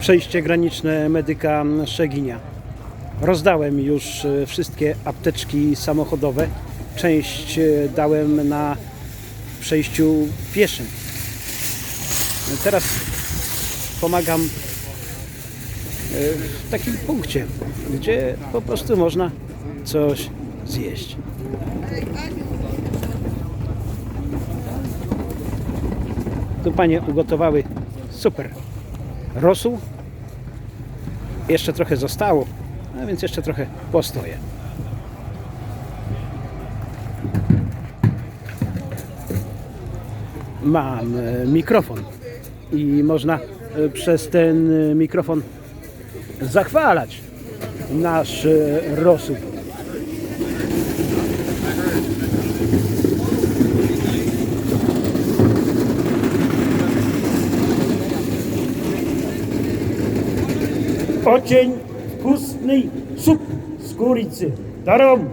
przejście graniczne medyka Szeginia. Rozdałem już e, wszystkie apteczki samochodowe. Część e, dałem na przejściu pieszym. Teraz pomagam e, w takim punkcie, gdzie po prostu można coś zjeść. Tu panie ugotowały super rosół. Jeszcze trochę zostało, a więc jeszcze trochę postoję. Mam e, mikrofon i można e, przez ten e, mikrofon zachwalać nasz rosół. Ocień pustny, sup z góricy. Darom!